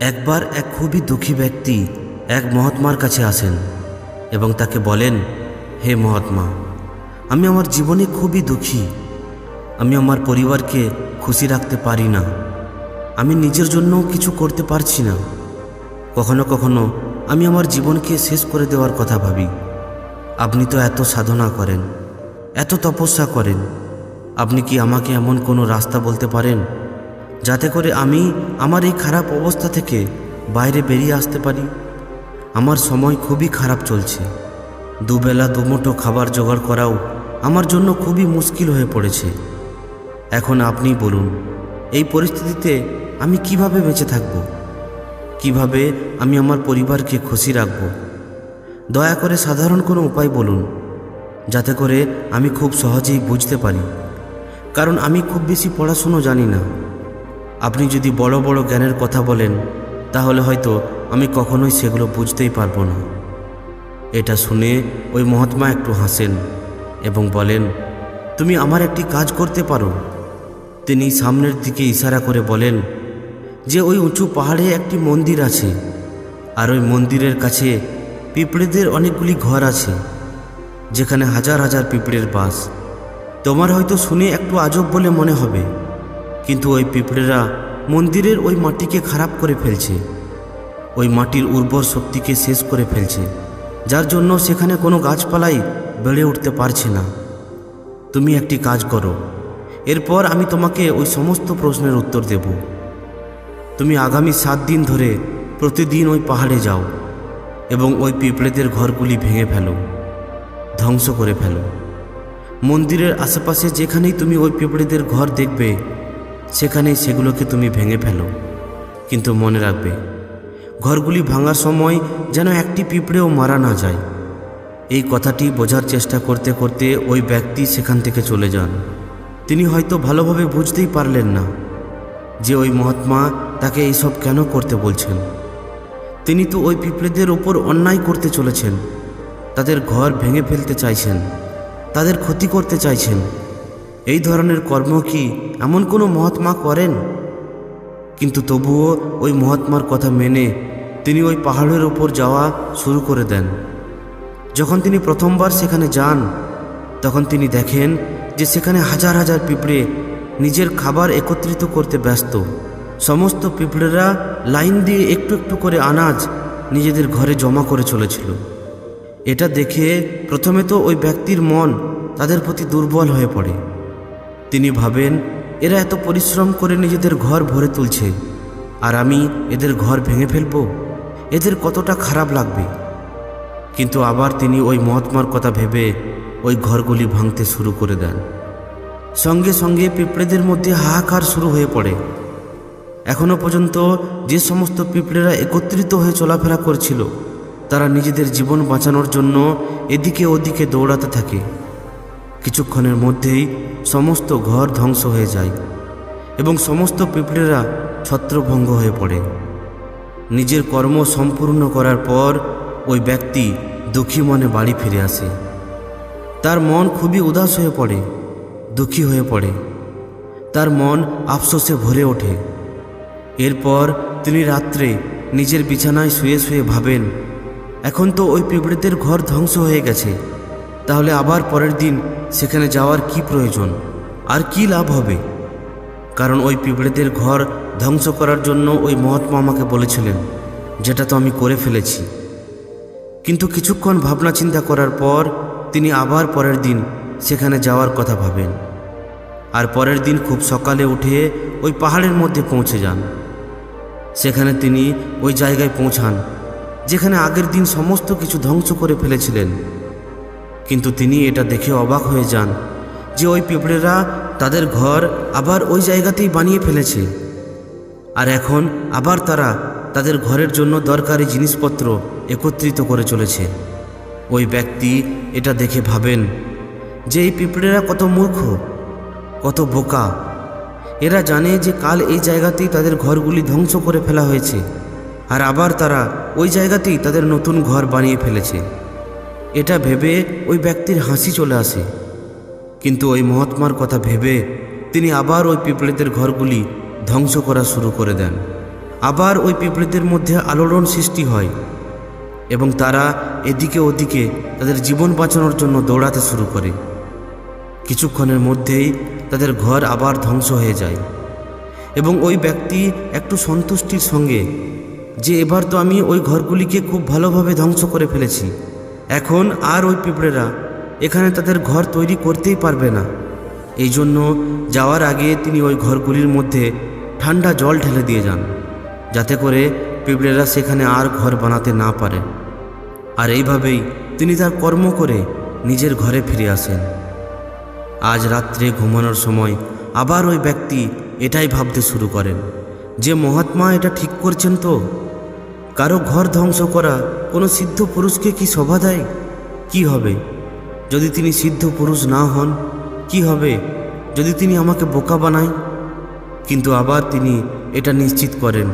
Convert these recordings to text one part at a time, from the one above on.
একবার এক খুবই দুঃখী ব্যক্তি এক মহাত্মার কাছে আসেন এবং তাকে বলেন, হে মহাত্মা, আমি আমার জীবনে খুবই দুঃখী। আমি আমার পরিবারকে খুশি রাখতে পারি না। আমি নিজের জন্যও কিছু করতে পারছি না। কখনো কখনো আমি আমার জীবনকে শেষ করে দেওয়ার কথা ভাবি। আপনি তো এত সাধনা করেন, এত তপস্যা করেন। আপনি কি আমাকে এমন কোনো রাস্তা বলতে পারেন? যাতে করে আমি আমার এই খারাপ অবস্থা থেকে বাইরে বেরিয়ে আসতে পারি। আমার সময় খুবই খারাপ চলছে। দুবেলা, দুমুঠো খাবার জোগাড় করাও আমার জন্য খুবই মুশকিল হয়ে পড়েছে। এখন আপনি বলুন, এই পরিস্থিতিতে আমি কীভাবে বেঁচে থাকব? কীভাবে আমি আমার পরিবারকে খুশি রাখব? দয়া করে সাধারণ কোনো উপায় বলুন, যাতে করে আমি খুব সহজেই বুঝতে পারি। কারণ আমি খুব বেশি পড়াশুনো জানি না। আপনি যদি বড় বড় জ্ঞানের কথা বলেন, তাহলে হয়তো আমি কখনোই সেগুলো বুঝতেই পারব না। এটা শুনে ওই মহাত্মা একটু হাসেন এবং বলেন, তুমি আমার একটি কাজ করতে পারো। তিনি সামনের দিকে ইশারা করে বলেন, যে ওই উঁচু পাহাড়ে একটি মন্দির আছে, আর ওই মন্দিরের কাছে পিঁপড়েদের অনেকগুলি ঘর আছে, যেখানে হাজার হাজার পিঁপড়ের বাস। তোমার হয়তো শুনে একটু আজব বলে মনে হবে। কিন্তু ওই পিঁপড়েরা মন্দিরের ওই মাটিকে খারাপ করে ফেলছে। ওই মাটির উর্বর শক্তিকে শেষ করে ফেলছে, যার জন্য সেখানে কোনো গাছপালাই বেড়ে উঠতে পারছে না। তুমি একটি কাজ করো, এরপর আমি তোমাকে ওই সমস্ত প্রশ্নের উত্তর দেব। তুমি আগামী সাত দিন ধরে প্রতিদিন ওই পাহাড়ে যাও এবং ওই পিঁপড়েদের ঘরগুলি ভেঙে ফেলো, ধ্বংস করে ফেলো। মন্দিরের আশেপাশে যেখানেই তুমি ওই পিঁপড়েদের ঘর দেখবে সেখানেই সেগুলোকে তুমি ভেঙে ফেলো। কিন্তু মনে রাখবে, ঘরগুলি ভাঙার সময় যেন একটি পিঁপড়েও মারা না যায়। এই কথাটি বোঝার চেষ্টা করতে করতে ওই ব্যক্তি সেখান থেকে চলে যান। তিনি হয়তো ভালোভাবে বুঝতেই পারলেন না যে ওই মহাত্মা তাকে এইসব কেন করতে বলছেন। তিনি তো ওই পিঁপড়েদের ওপর অন্যায় করতে চলেছেন, তাদের ঘর ভেঙে ফেলতে চাইছেন, তাদের ক্ষতি করতে চাইছেন। এই ধরনের কর্ম কি এমন কোনো মহাত্মা করেন? কিন্তু তবুও ওই মহাত্মার কথা মেনে তিনি ওই পাহাড়ের ওপর যাওয়া শুরু করে দেন। যখন তিনি প্রথমবার সেখানে যান, তখন তিনি দেখেন যে সেখানে হাজার হাজার পিঁপড়ে নিজের খাবার একত্রিত করতে ব্যস্ত। সমস্ত পিঁপড়েরা লাইন দিয়ে একটু একটু করে আনাজ নিজেদের ঘরে জমা করে চলেছিল। এটা দেখে প্রথমে তো ওই ব্যক্তির মন তাদের প্রতি দুর্বল হয়ে পড়ে। তিনি ভাবেন, এরা এত পরিশ্রম করে নিজেদের ঘর ভরে তুলছে, আর আমি এদের ঘর ভেঙে ফেলব? এদের কতটা খারাপ লাগবে? কিন্তু আবার তিনি ওই মহাত্মার কথা ভেবে ওই ঘরগুলি ভাঙতে শুরু করে দেন। সঙ্গে সঙ্গে পিঁপড়েদের মধ্যে হাহাকার শুরু হয়ে পড়ে। এখনও পর্যন্ত যে সমস্ত পিঁপড়েরা একত্রিত হয়ে চলাফেরা করছিল, তারা নিজেদের জীবন বাঁচানোর জন্য এদিকে ওদিকে দৌড়াতে থাকে। কিছুক্ষণের মধ্যেই সমস্ত ঘর ধ্বংস হয়ে যায় এবং সমস্ত পিঁপড়েরা ছত্রভঙ্গ হয়ে পড়ে। নিজের কর্ম সম্পূর্ণ করার পর ওই ব্যক্তি দুঃখী মনে বাড়ি ফিরে আসে। তার মন খুবই উদাস হয়ে পড়ে, দুঃখী হয়ে পড়ে। তার মন আফসোসে ভরে ওঠে। এরপর তিনি রাত্রে নিজের বিছানায় শুয়ে শুয়ে ভাবেন, এখন তো ওই পিঁপড়েদের ঘর ধ্বংস হয়ে গেছে। তাহলে আবার পরের দিন সেখানে যাওয়ার কি প্রয়োজন? আর কি লাভ হবে? কারণ ওই পিঁপড়েদের ঘর ধ্বংস করার জন্য ওই মহাত্মা আমাকে বলেছিলেন, যেটা তো আমি করে ফেলেছি। কিন্তু কিছুক্ষণ ভাবনা চিন্তা করার পর তিনি আবার পরের দিন সেখানে যাওয়ার কথা ভাবেন। আর পরের দিন খুব সকালে উঠে ওই পাহাড়ের মধ্যে পৌঁছে যান। সেখানে তিনি ওই জায়গায় পৌঁছান, যেখানে আগের দিন সমস্ত কিছু ধ্বংস করে ফেলেছিলেন। কিন্তু তিনি এটা দেখে অবাক হয়ে যান যে ওই পিঁপড়েরা তাদের ঘর আবার ওই জায়গাতেই বানিয়ে ফেলেছে। আর এখন আবার তারা তাদের ঘরের জন্য দরকারি জিনিসপত্র একত্রিত করে চলেছে। ওই ব্যক্তি এটা দেখে ভাবেন যে এই পিঁপড়েরা কত মূর্খ, কত বোকা। এরা জানে যে কাল এই জায়গাতেই তাদের ঘরগুলি ধ্বংস করে ফেলা হয়েছে। আর আবার তারা ওই জায়গাতেই তাদের নতুন ঘর বানিয়ে ফেলেছে। এটা ভেবে ওই ব্যক্তির হাসি চলে আসে। কিন্তু ওই মহাত্মার কথা ভেবে তিনি আবার ওই পিঁপড়েদের ঘরগুলি ধ্বংস করা শুরু করে দেন। আবার ওই পিঁপড়েদের মধ্যে আলোড়ন সৃষ্টি হয় এবং তারা এদিকে ওদিকে তাদের জীবন বাঁচানোর জন্য দৌড়াতে শুরু করে। কিছুক্ষণের মধ্যেই তাদের ঘর আবার ধ্বংস হয়ে যায় এবং ওই ব্যক্তি একটু সন্তুষ্টির সঙ্গে, যে এবার তো আমি ওই ঘরগুলিকে খুব ভালোভাবে ধ্বংস করে ফেলেছি। এখন আর ওই পিঁপড়েরা এখানে তাদের ঘর তৈরি করতেই পারবে না। এই জন্য যাওয়ার আগে তিনি ওই ঘরগুলির মধ্যে ঠান্ডা জল ঢেলে দিয়ে যান, যাতে করে পিঁপড়েরা সেখানে আর ঘর বানাতে না পারে। আর এইভাবেই তিনি তার কর্ম করে নিজের ঘরে ফিরে আসেন। আজ রাত্রে ঘুমানোর সময় আবার ওই ব্যক্তি এটাই ভাবতে শুরু করেন, যে মহাত্মা এটা ঠিক করছেন তো? কারও ঘর ধ্বংস করা কোনো সিদ্ধ পুরুষকে কি শোভা দেয়? কি হবে? যদি তিনি সিদ্ধ পুরুষ না হন, কি হবে? যদি তিনি আমাকে বোকা বানায়? কিন্তু আবার তিনি এটা নিশ্চিত করেন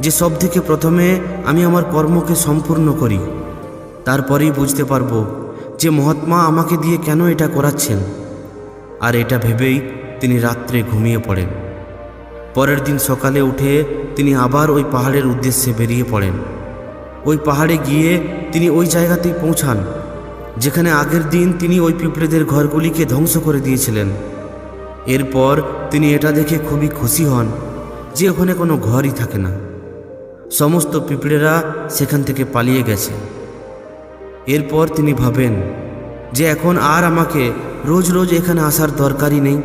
যে সব থেকে প্রথমে আমি আমার কর্মকে সম্পূর্ণ করি। তারপরেই বুঝতে পারব যে মহাত্মা আমাকে দিয়ে কেন এটা করাচ্ছেন। আর এটা ভেবেই তিনি রাত্রে ঘুমিয়ে পড়েন। পরের দিন সকালে উঠে তিনি আবার ওই পাহাড়ের উদ্দেশ্যে বেরিয়ে পড়েন। ওই পাহাড়ে গিয়ে তিনি ওই জায়গাতেই পৌঁছান, যেখানে আগের দিন তিনি ওই পিঁপড়েদের ঘরগুলিকে ধ্বংস করে দিয়েছিলেন। এরপর তিনি এটা দেখে খুবই খুশি হন যে ওখানে কোনো ঘরই থাকে না। সমস্ত পিঁপড়েরা সেখান থেকে পালিয়ে গেছে। এরপর তিনি ভাবেন যে এখন আর আমাকে রোজ রোজ এখানে আসার দরকারই নেই।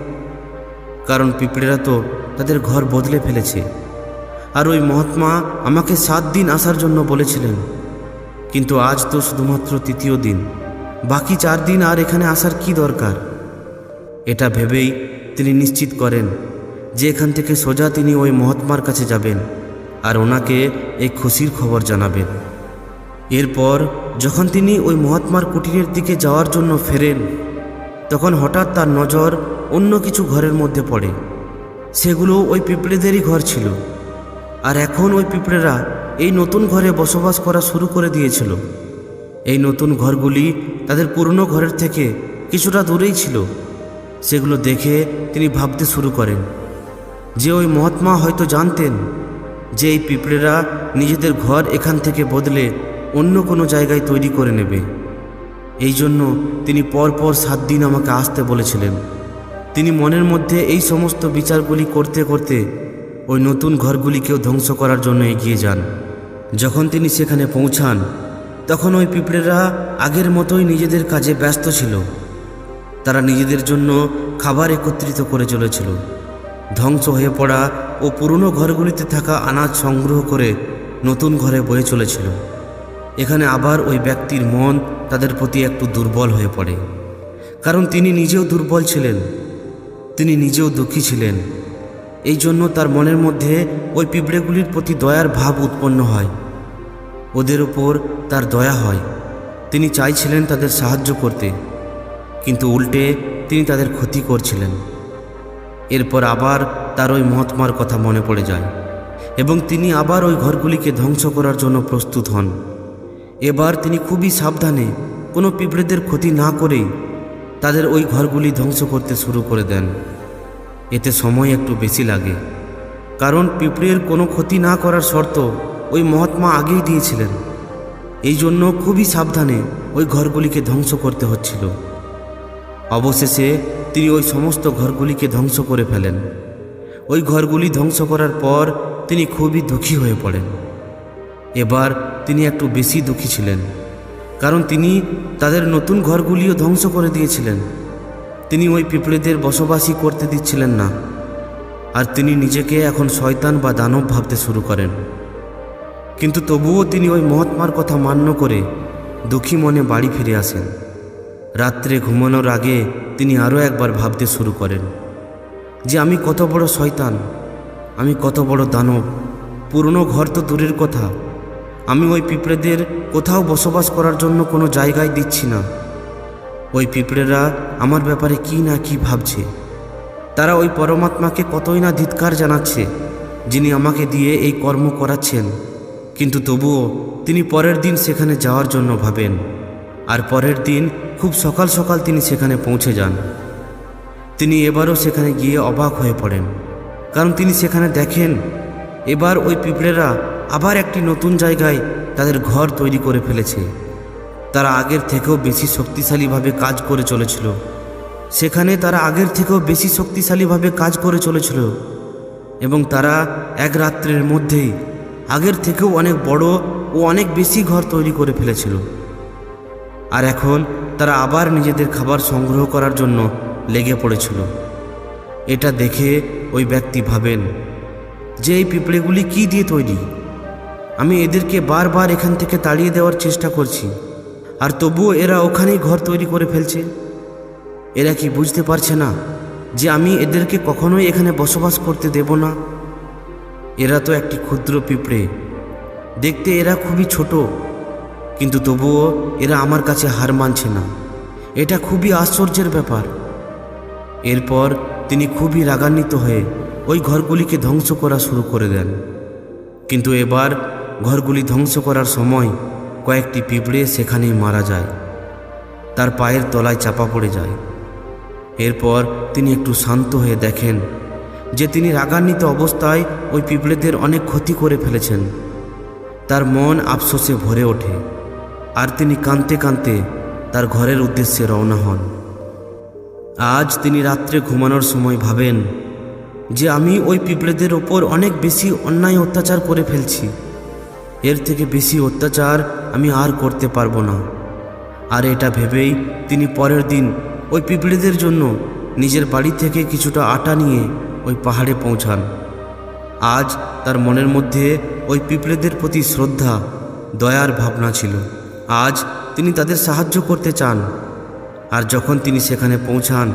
কারণ পিঁপড়েরা তো তাদের ঘর বদলে ফেলেছে। আর ওই মহাত্মা আমাকে সাত দিন আসার জন্য বলেছিলেন। কিন্তু আজ তো শুধুমাত্র তৃতীয় দিন। বাকি চার দিন আর এখানে আসার কি দরকার? এটা ভেবেই তিনি নিশ্চিত করেন যে এখান থেকে সোজা তিনি ওই মহাত্মার কাছে যাবেন আর ওনাকে এই খুশির খবর জানাবেন। এরপর যখন তিনি ওই মহাত্মার কুটিরের দিকে যাওয়ার জন্য ফেরেন তখন হঠাৎ তার নজর অন্য কিছু ঘরের মধ্যে পড়ে। সেগুলো ওই পিঁপড়েদেরই ঘর ছিল। আর এখন ওই পিঁপড়েরা এই নতুন ঘরে বসবাস করা শুরু করে দিয়েছিল। এই নতুন ঘরগুলি তাদের পুরনো ঘরের থেকে কিছুটা দূরেই ছিল। সেগুলো দেখে তিনি ভাবতে শুরু করেন, যে ওই মহাত্মা হয়তো জানতেন যে এই পিঁপড়েরা নিজেদের ঘর এখান থেকে বদলে অন্য কোনো জায়গায় তৈরি করে নেবে। এই জন্য তিনি পরপর সাত দিন আমাকে আসতে বলেছিলেন। তিনি মনের মধ্যে এই সমস্ত বিচারগুলি করতে করতে ওই নতুন ঘরগুলিকেও ধ্বংস করার জন্য এগিয়ে যান। যখন তিনি সেখানে পৌঁছান, তখন ওই পিঁপড়েরা আগের মতোই নিজেদের কাজে ব্যস্ত ছিল। তারা নিজেদের জন্য খাবার একত্রিত করে চলেছিল। ধ্বংস হয়ে পড়া ও পুরনো ঘরগুলিতে থাকা আনাজ সংগ্রহ করে নতুন ঘরে বয়ে চলেছিল। এখানে আবার ওই ব্যক্তির মন তাদের প্রতি একটু দুর্বল হয়ে পড়ে। কারণ তিনি নিজেও দুর্বল ছিলেন, তিনি নিজেও দুঃখী ছিলেন। এই জন্য তার মনের মধ্যে ওই পিঁপড়েগুলির প্রতি দয়ার ভাব উৎপন্ন হয়। ওদের ওপর তার দয়া হয়। তিনি চাইছিলেন তাদের সাহায্য করতে, কিন্তু উল্টে তিনি তাদের ক্ষতি করছিলেন। এরপর আবার তার ওই মহাত্মার কথা মনে পড়ে যায় এবং তিনি আবার ওই ঘরগুলিকে ধ্বংস করার জন্য প্রস্তুত হন। এবার তিনি খুবই সাবধানে কোনো পিঁপড়েদের ক্ষতি না করেই তাদের ওই ঘরগুলি ধ্বংস করতে শুরু করে দেন। এতে সময় একটু বেশি লাগে, কারণ পিঁপড়ের কোনো ক্ষতি না করার শর্ত ওই মহাত্মা আগেই দিয়েছিলেন। এই জন্য খুবই সাবধানে ওই ঘরগুলিকে ধ্বংস করতে হচ্ছিল। অবশেষে তিনি ওই সমস্ত ঘরগুলিকে ধ্বংস করে ফেলেন। ওই ঘরগুলি ধ্বংস করার পর তিনি খুবই দুঃখী হয়ে পড়েন। এবার তিনি একটু বেশি দুঃখী ছিলেন, কারণ তিনি তাদের নতুন ঘরগুলিও ধ্বংস করে দিয়েছিলেন। তিনি ওই পিঁপড়েদের বসবাসই করতে দিচ্ছিলেন না, আর তিনি নিজেকে এখন শয়তান বা দানব ভাবতে শুরু করেন। কিন্তু তবুও তিনি ওই মহাত্মার কথা মান্য করে দুঃখী মনে বাড়ি ফিরে আসেন। রাত্রে ঘুমানোর আগে তিনি আরও একবার ভাবতে শুরু করেন যে, আমি কত বড় শয়তান, আমি কত বড় দানব, পুরনো ঘর তো দূরের কথা আমি ওই পিঁপড়েদের কোথাও বসবাস করার জন্য কোনো জায়গায় দিচ্ছি না। ওই পিঁপড়েরা আমার ব্যাপারে কি না কি ভাবছে। তারা ওই পরমাত্মাকে কতই না ধিৎকার জানাচ্ছে, যিনি আমাকে দিয়ে এই কর্ম করাচ্ছেন। কিন্তু তবুও তিনি পরের দিন সেখানে যাওয়ার জন্য ভাবেন, আর পরের দিন খুব সকাল সকাল তিনি সেখানে পৌঁছে যান। তিনি এবারও সেখানে গিয়ে অবাক হয়ে পড়েন, কারণ তিনি সেখানে দেখেন, এবার ওই পিঁপড়েরা আবার একটি নতুন জায়গায় তাদের ঘর তৈরি করে ফেলেছে। তারা আগের থেকেও বেশি শক্তিশালীভাবে কাজ করে চলেছিল। সেখানে তারা আগের থেকেও বেশি শক্তিশালীভাবে কাজ করে চলেছিল। এবং তারা এক রাত্রের মধ্যেই আগের থেকেও অনেক বড় ও অনেক বেশি ঘর তৈরি করে ফেলেছিল। আর এখন তারা আবার নিজেদের খাবার সংগ্রহ করার জন্য লেগে পড়েছিল। এটা দেখে ওই ব্যক্তি ভাবেন, যে এই পিঁপড়েগুলি কী দিয়ে তৈরি? আমি এদেরকে বারবার এখান থেকে তাড়িয়ে দেওয়ার চেষ্টা করছি। আর তবুও এরা ওখানেই ঘর তৈরি করে ফেলছে। এরা কি বুঝতে পারছে না যে আমি এদেরকে কখনোই এখানে বসবাস করতে দেব না? এরা তো একটি ক্ষুদ্র পিঁপড়ে। দেখতে এরা খুবই ছোট, কিন্তু তবুও এরা আমার কাছে হার মানছে না। এটা খুবই আশ্চর্যের ব্যাপার। এরপর তিনি খুবই রাগান্বিত হয়ে ওই ঘরগুলিকে ধ্বংস করা শুরু করে দেন। কিন্তু এবার ঘরগুলি ধ্বংস করার সময় কয়েকটি পিঁপড়ে সেখানেই মারা যায়। তার পায়ের তলায় চাপা পড়ে যায়। এরপর তিনি একটু শান্ত হয়ে দেখেন যে তিনি রাগান্বিত অবস্থায় ওই পিঁপড়েদের অনেক ক্ষতি করে ফেলেছেন। তার মন আফসোসে ভরে ওঠে আর তিনি কাঁদতে কাঁদতে তার ঘরের উদ্দেশ্যে রওনা হন। আজ তিনি রাত্রে ঘুমানোর সময় ভাবেন যে আমি ওই পিঁপড়েদের ওপর অনেক বেশি অন্যায় অত্যাচার করে ফেলছি। এর থেকে বেশি অত্যাচার আমি আর করতে পারব না। আর এটা ভেবেই তিনি পরের দিন ওই পিঁপড়েদের জন্য নিজের বাড়ি থেকে কিছুটা আটা নিয়ে ওই পাহাড়ে পৌঁছান। আজ তার মনের মধ্যে ওই পিঁপড়েদের প্রতি শ্রদ্ধা, দয়ার ভাবনা ছিল। আজ তিনি তাদের সাহায্য করতে চান। আর যখন তিনি সেখানে পৌঁছান,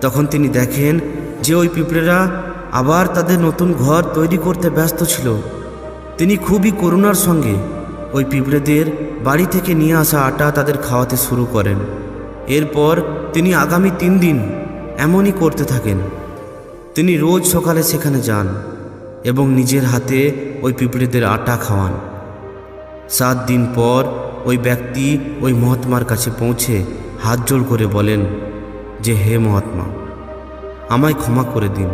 তখন তিনি দেখেন যে ওই পিঁপড়েরা আবার তাদের নতুন ঘর তৈরি করতে ব্যস্ত ছিল। তিনি খুবই করুণার সঙ্গে ওই পিঁপড়েদের বাড়ি থেকে নিয়ে আসা আটা তাদের খাওয়াতে শুরু করেন। এরপর তিনি আগামী তিন দিন এমনই করতে থাকেন। তিনি রোজ সকালে সেখানে যান এবং নিজের হাতে ওই পিঁপড়েদের আটা খাওয়ান। সাত দিন পর ওই ব্যক্তি ওই মহাত্মার কাছে পৌঁছে হাত জোড় করে বলেন যে, হে মহাত্মা, আমায় ক্ষমা করে দিন।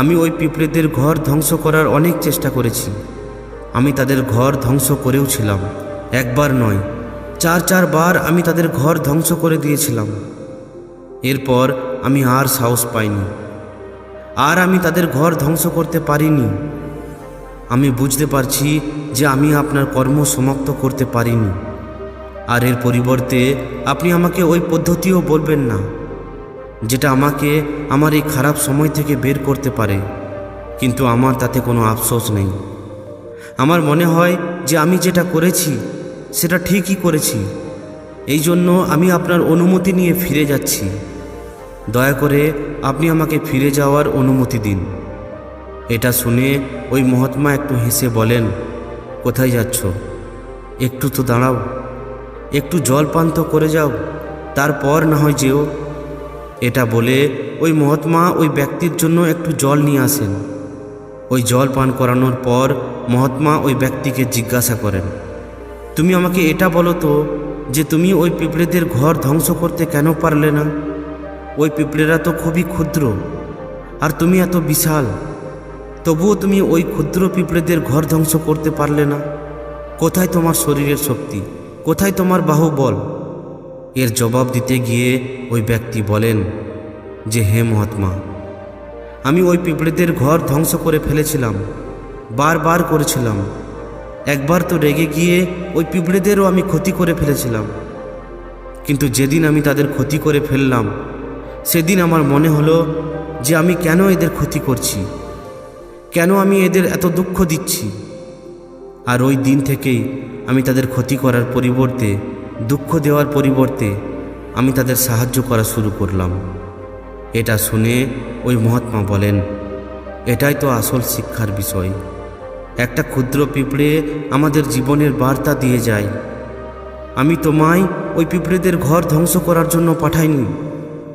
আমি ওই পিঁপড়েদের ঘর ধ্বংস করার অনেক চেষ্টা করেছি। আমি তাদের ঘর ধ্বংস করেও ছিলাম। একবার নয়, চার চারবার আমি তাদের ঘর ধ্বংস করে দিয়েছিলাম। এরপর আমি আর সাহস পাইনি। আর আমি তাদের ঘর ধ্বংস করতে পারিনি। আমি বুঝতে পারছি যে আমি আপনার কর্ম সমাপ্ত করতে পারিনি। আর এর পরিবর্তে আপনি আমাকে ওই পদ্ধতিও বলবেন না। যেটা আমাকে আমার এই খারাপ সময় থেকে বের করতে পারে। কিন্তু আমার তাতে কোনো আফসোস নেই। আমার মনে হয় যে আমি যেটা করেছি, সেটা ঠিকই করেছি। এই জন্য আমি আপনার অনুমতি নিয়ে ফিরে যাচ্ছি। দয়া করে আপনি আমাকে ফিরে যাওয়ার অনুমতি দিন। এটা শুনে ওই মহাত্মা একটু হেসে বলেন, কোথায় যাচ্ছ? একটু তো দাঁড়াও। একটু জল পান তো করে যাও। তারপর না হয় যেও। এটা বলে ওই মহাত্মা ওই ব্যক্তির জন্য একটু জল নিয়ে আসেন। ওই জল পান করানোর পর মহাত্মা ওই ব্যক্তিকে জিজ্ঞাসা করেন, তুমি আমাকে এটা বলো তো যে তুমি ওই পিঁপড়েদের ঘর ধ্বংস করতে কেন পারলে না? ওই পিঁপড়েরা তো খুবই ক্ষুদ্র, আর তুমি এত বিশাল। তবুও তুমি ওই ক্ষুদ্র পিঁপড়েদের ঘর ধ্বংস করতে পারলে না। কোথায় তোমার শরীরের শক্তি? কোথায় তোমার বাহুবল? এর জবাব দিতে গিয়ে ওই ব্যক্তি বলেন যে, হে মহাত্মা, আমি ওই পিঁপড়েদের ঘর ধ্বংস করে ফেলেছিলাম, বারবার করেছিলাম। একবার তো রেগে গিয়ে ওই পিঁপড়েদেরও আমি ক্ষতি করে ফেলেছিলাম। কিন্তু যেদিন আমি তাদের ক্ষতি করে ফেললাম, সেদিন আমার মনে হলো যে আমি কেন এদের ক্ষতি করছি, কেন আমি এদের এত দুঃখ দিচ্ছি। আর ওই দিন থেকেই আমি তাদের ক্ষতি করার পরিবর্তে দুঃখ দেওয়ার পরিবর্তে আমি তাদের সাহায্য করা শুরু করলাম। এটা শুনে ওই মহাত্মা বলেন, এটাই তো আসল শিক্ষার বিষয়। একটা ক্ষুদ্র পিঁপড়ে আমাদের জীবনের বার্তা দিয়ে যায়, আমি তোমায় ওই পিঁপড়েদের ঘর ধ্বংস করার জন্য পাঠাইনি,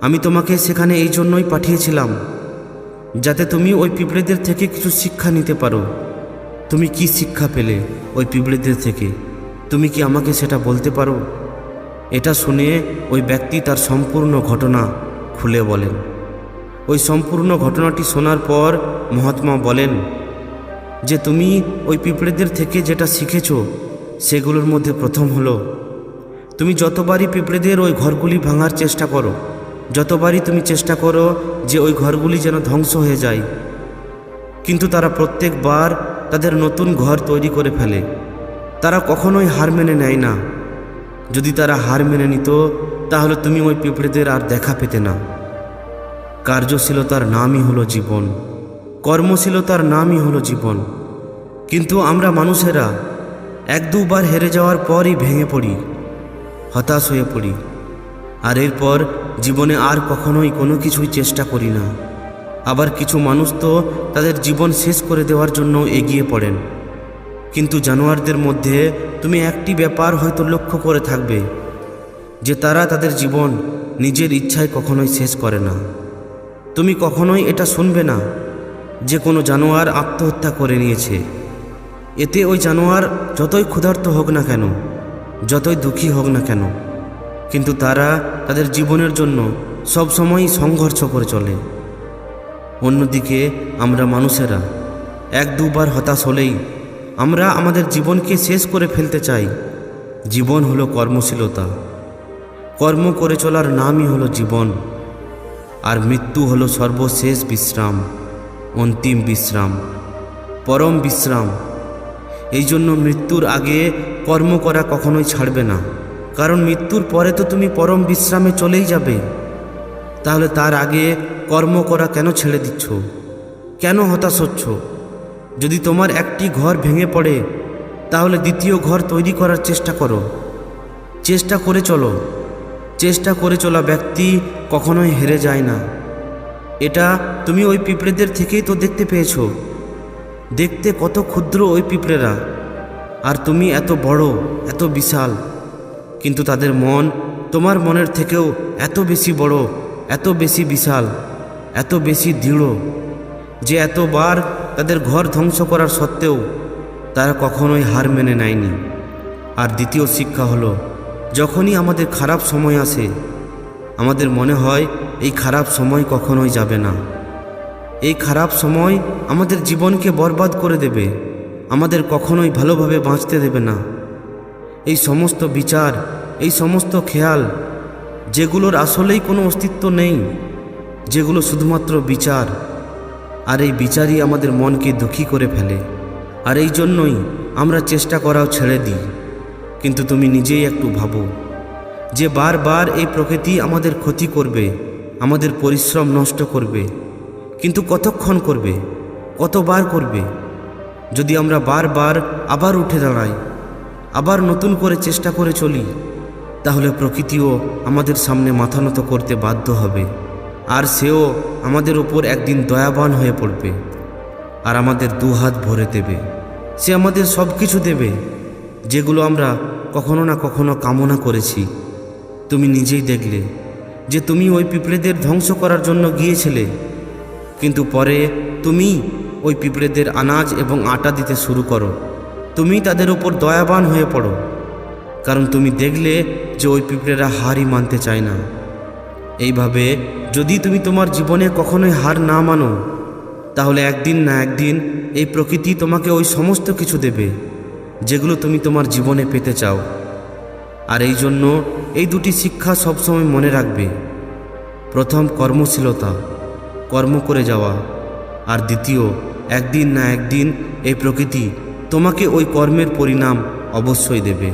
আমি তোমাকে সেখানে এই জন্যই পাঠিয়েছিলাম, যাতে তুমি ওই পিঁপড়েদের থেকে কিছু শিক্ষা নিতে পারো। তুমি কি শিক্ষা পেলে ওই পিঁপড়েদের থেকে? তুমি কি আমাকে সেটা বলতে পারো? এটা শুনে ওই ব্যক্তি তার সম্পূর্ণ ঘটনা খুলে বলেন। ওই সম্পূর্ণ ঘটনাটি শোনার পর মহাত্মা বলেন, যে তুমি ওই পিঁপড়েদের থেকে যেটা শিখেছ, সেগুলোর মধ্যে প্রথম হলো, তুমি যতবারই পিঁপড়েদের ওই ঘরগুলি ভাঙার চেষ্টা করো, যতবারই তুমি চেষ্টা করো যে ওই ঘরগুলি যেন ধ্বংস হয়ে যায়, কিন্তু তারা প্রত্যেকবার তাদের নতুন ঘর তৈরি করে ফেলে। তারা কখনোই হার মেনে নেয় না। যদি তারা হার মেনে নিত, তাহলে তুমি ওই পিঁপড়েদের আর দেখা পেতে না। কার্যশীলতার নামই হলো জীবন। কর্মশীলতার নামই হলো জীবন। কিন্তু আমরা মানুষেরা এক দুবার হেরে যাওয়ার পরই ভেঙে পড়ি, হতাশ হয়ে পড়ি। আর এরপর জীবনে আর কখনোই কোনো কিছুই চেষ্টা করি না। আবার কিছু মানুষ তো তাদের জীবন শেষ করে দেওয়ার জন্য এগিয়ে পড়েন। কিন্তু জানোয়ারদের মধ্যে তুমি একটি ব্যাপার হয়তো লক্ষ্য করে থাকবে, যে তারা তাদের জীবন নিজের ইচ্ছায় কখনোই শেষ করে না। তুমি কখনোই এটা শুনবে না, যে কোনো জানোয়ার আত্মহত্যা করে নিয়েছে। এতে ওই জানোয়ার যতই ক্ষুধার্ত হোক না কেন, যতই দুঃখী হোক না কেন, কিন্তু তারা তাদের জীবনের জন্য সবসময়ই সংঘর্ষ করে চলে। অন্যদিকে আমরা মানুষেরা এক দুবার হতাশ হলেই আমরা আমাদের জীবনকে শেষ করে ফেলতে চাই। জীবন হলো কর্মশীলতা। কর্ম করে চলার নামই হলো জীবন। আর মৃত্যু হলো সর্বশেষ বিশ্রাম, অন্তিম বিশ্রাম, পরম বিশ্রাম। এই জন্য মৃত্যুর আগে কর্ম করা কখনোই ছাড়বে না। কারণ মৃত্যুর পরে তো তুমি পরম বিশ্রামে চলেই যাবে। তাহলে তার আগে কর্ম করা কেন ছেড়ে দিচ্ছ? কেন হতাশ হচ্ছ? যদি তোমার একটি ঘর ভেঙে পড়ে, তাহলে দ্বিতীয় ঘর তৈরি করার চেষ্টা করো। চেষ্টা করে চলো। চেষ্টা করে চলা ব্যক্তি কখনোই হেরে যায় না। এটা তুমি ওই পিঁপড়েদের থেকেই তো দেখতে পেয়েছ। দেখতে কত ক্ষুদ্র ওই পিঁপড়েরা। আর তুমি এত বড়, এত বিশাল। কিন্তু তাদের মন তোমার মনের থেকেও এত বেশি বড়, এত বেশি বিশাল, এত বেশি দৃঢ় যে এতবার তাদের ঘর ধ্বংস করার সত্ত্বেও তারা কখনোই হার মেনে নেয়নি। আর দ্বিতীয় শিক্ষা হলো, যখনই আমাদের খারাপ সময় আসে, আমাদের মনে হয় এই খারাপ সময় কখনোই যাবে না। এই খারাপ সময় আমাদের জীবনকে বরবাদ করে দেবে, আমাদের কখনোই ভালোভাবে বাঁচতে দেবে না। এই সমস্ত বিচার, এই সমস্ত খেয়াল, যেগুলোর আসলেই কোনো অস্তিত্ব নেই, যেগুলো শুধুমাত্র বিচার আর এই বিচারই আমাদের মনকে দুঃখী করে ফেলে। আর এই জন্যই আমরা চেষ্টা করাও ছেড়ে দিই। কিন্তু তুমি নিজেই একটু ভাবো, যে বারবার এই প্রকৃতি আমাদের ক্ষতি করবে, আমাদের পরিশ্রম নষ্ট করবে, কিন্তু কতক্ষণ করবে, কতবার করবে? যদি আমরা বারবার আবার উঠে দাঁড়াই, আবার নতুন করে চেষ্টা করে চলি, তাহলে প্রকৃতিও আমাদের সামনে মাথা নত করতে বাধ্য হবে। আর সেও আমাদের উপর একদিন দয়াবান হয়ে পড়বে আর আমাদের দুহাত ভরে দেবে। সে আমাদের সব কিছু দেবে, যেগুলো আমরা কখনো না কখনো কামনা করেছি। তুমি নিজেই দেখলে যে তুমি ওই পিঁপড়েদের ধ্বংস করার জন্য গিয়েছিলে, কিন্তু পরে তুমি ওই পিঁপড়েদের আনাজ এবং আটা দিতে শুরু করো। তুমি তাদের ওপর দয়াবান হয়ে পড়ো, কারণ তুমি দেখলে যে ওই পিঁপড়েরা হারই মানতে চায় না। এইভাবে যদি তুমি তোমার জীবনে কখনোই হার না মানো, তাহলে একদিন না একদিন এই প্রকৃতি তোমাকে ওই সমস্ত কিছু দেবে, যেগুলো তুমি তোমার জীবনে পেতে চাও। আর এই জন্য এই দুটি শিক্ষা সবসময় মনে রাখবে। প্রথম, কর্মশীলতা, কর্ম করে যাওয়া। আর দ্বিতীয়, একদিন না একদিন এই প্রকৃতি তোমাকে ওই কর্মের পরিণাম অবশ্যই দেবে।